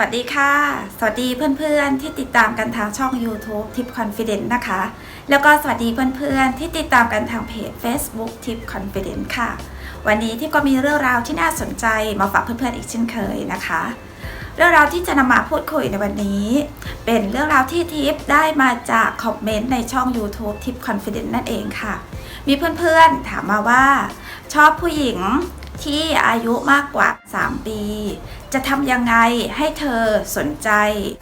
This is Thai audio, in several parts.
วัสดีค่ะ สวัสดีเพื่อนๆ ที่ติดตามกันทางช่อง YouTube Tip Confident นะคะ แล้วก็สวัสดีเพื่อนๆ ที่ติดตามกันทางเพจ Facebook Tip Confident ค่ะ วันนี้ทิปก็มีเรื่องราวที่น่าสนใจมาฝากเพื่อนๆ อีกเช่นเคยนะคะ เรื่องราวที่จะนำมาพูดคุยในวันนี้ เป็นเรื่องราวที่ทิปได้มาจากคอมเมนต์ในช่อง YouTube Tip Confident นั่นเองค่ะ มีเพื่อนๆถามมาว่า ชอบผู้หญิงที่อายุมากกว่า 3 ปี จะทำยังไงให้เธอสนใจ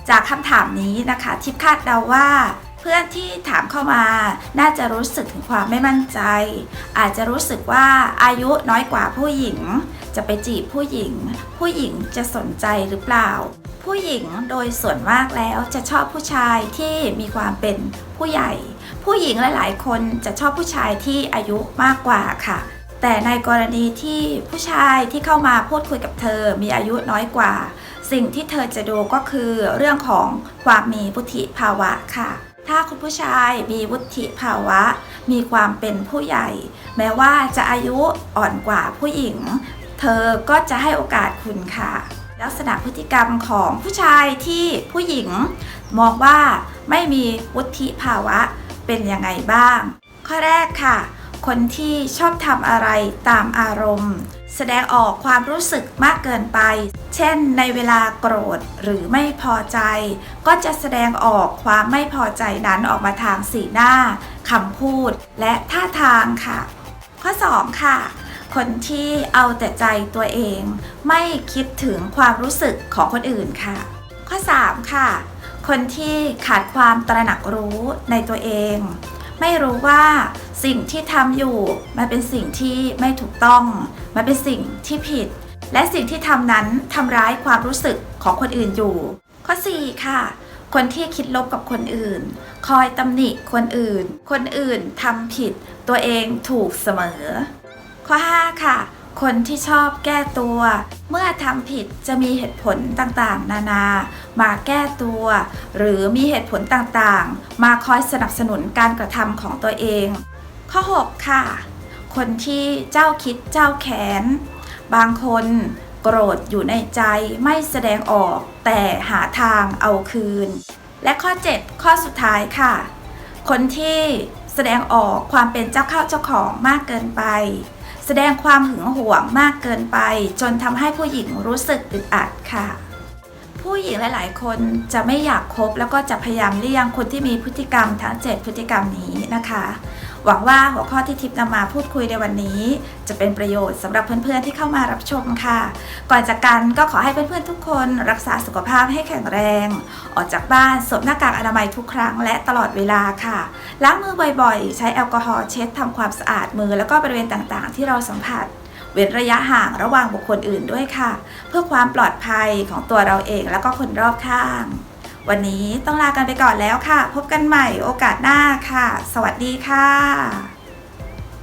จากคำถามนี้นะคะทิพคาดเดาว่า เพื่อนที่ถามเข้ามาน่าจะรู้สึกถึงความไม่มั่นใจ อาจจะรู้สึกว่าอายุน้อยกว่าผู้หญิง จะไปจีบผู้หญิง ผู้หญิงจะสนใจหรือเปล่า ผู้หญิงโดยส่วนมากแล้วจะชอบผู้ชายที่มีความเป็นผู้ใหญ่ ผู้หญิงหลาย ๆ คนจะชอบผู้ชายที่อายุมากกว่าค่ะ แต่ในกรณีที่ผู้ชายที่เข้ามาพูดคุยกับเธอมีอายุน้อยกว่า สิ่งที่เธอจะดูก็คือเรื่องของความมีวุฒิภาวะค่ะ ถ้าคุณผู้ชายมีวุฒิภาวะ มีความเป็นผู้ใหญ่ แม้ว่าจะอายุอ่อนกว่าผู้หญิง เธอก็จะให้โอกาสคุณค่ะ ลักษณะพฤติกรรมของผู้ชายที่ผู้หญิง มองว่าไม่มีวุฒิภาวะเป็นยังไงบ้าง ข้อแรกค่ะ คนที่ชอบทำอะไรตามอารมณ์ แสดงออกความรู้สึกมากเกินไป เช่น ในเวลาโกรธหรือไม่พอใจ ก็จะแสดงออกความไม่พอใจนั้นออกมาทางสีหน้าคำพูด และท่าทางค่ะ ข้อ 2 ค่ะ คนที่เอาแต่ใจตัวเอง ไม่คิดถึงความรู้สึกของคนอื่นค่ะ ข้อ 3 ค่ะ คนที่ขาดความตระหนักรู้ในตัวเอง ไม่รู้ว่า สิ่งที่ทำอยู่มันเป็นสิ่งที่ไม่ถูกต้อง มันเป็นสิ่งที่ผิด และสิ่งที่ทำนั้นทำร้ายความรู้สึกของคนอื่นอยู่ ข้อ 4 ค่ะ คนที่คิดลบกับคนอื่น คอยตำหนิคนอื่น คนอื่นทำผิด ตัวเองถูกเสมอ ข้อ 5 ค่ะ คนที่ชอบแก้ตัว เมื่อทำผิดจะมีเหตุผลต่างๆ นานา มาแก้ตัว หรือมีเหตุผลต่างๆ มาคอยสนับสนุนการกระทำของตัวเอง ข้อ 6 ค่ะ คนที่เจ้าคิดเจ้าแขน บางคนโกรธอยู่ในใจไม่แสดงออกแต่หาทางเอาคืน และข้อ 7 ข้อสุดท้ายค่ะ คนที่แสดงออกความเป็นเจ้าเข้าเจ้าของมากเกินไป แสดงความหึงหวงมากเกินไป จนทำให้ผู้หญิงรู้สึกอึดอัดค่ะ ผู้หญิงหลาย ๆ คนจะไม่อยากคบแล้วก็จะพยายามเลี่ยงคนที่มีพฤติกรรมทั้ง 7 พฤติกรรมนี้นะคะ หวังว่าหัวข้อที่ทิพย์นำมาพูดคุยในวันนี้ จะเป็นประโยชน์สำหรับเพื่อนๆที่เข้ามารับชมค่ะ ก่อนจากกันก็ขอให้เพื่อนๆทุกคนรักษาสุขภาพให้แข็งแรง ออกจากบ้านสวมหน้ากากอนามัยทุกครั้งและตลอดเวลาค่ะล้างมือบ่อยๆ ใช้แอลกอฮอล์เช็ดทำความสะอาดมือแล้วก็บริเวณต่างๆ ที่เราสัมผัสเว้นระยะห่างระหว่างบุคคลอื่นด้วยค่ะ เพื่อความปลอดภัยของตัวเราเองแล้วก็คนรอบข้าง วันนี้ต้องลากันไปก่อนแล้วค่ะ พบกันใหม่โอกาสหน้าค่ะ สวัสดีค่ะ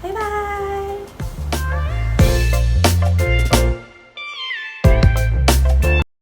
บ๊ายบาย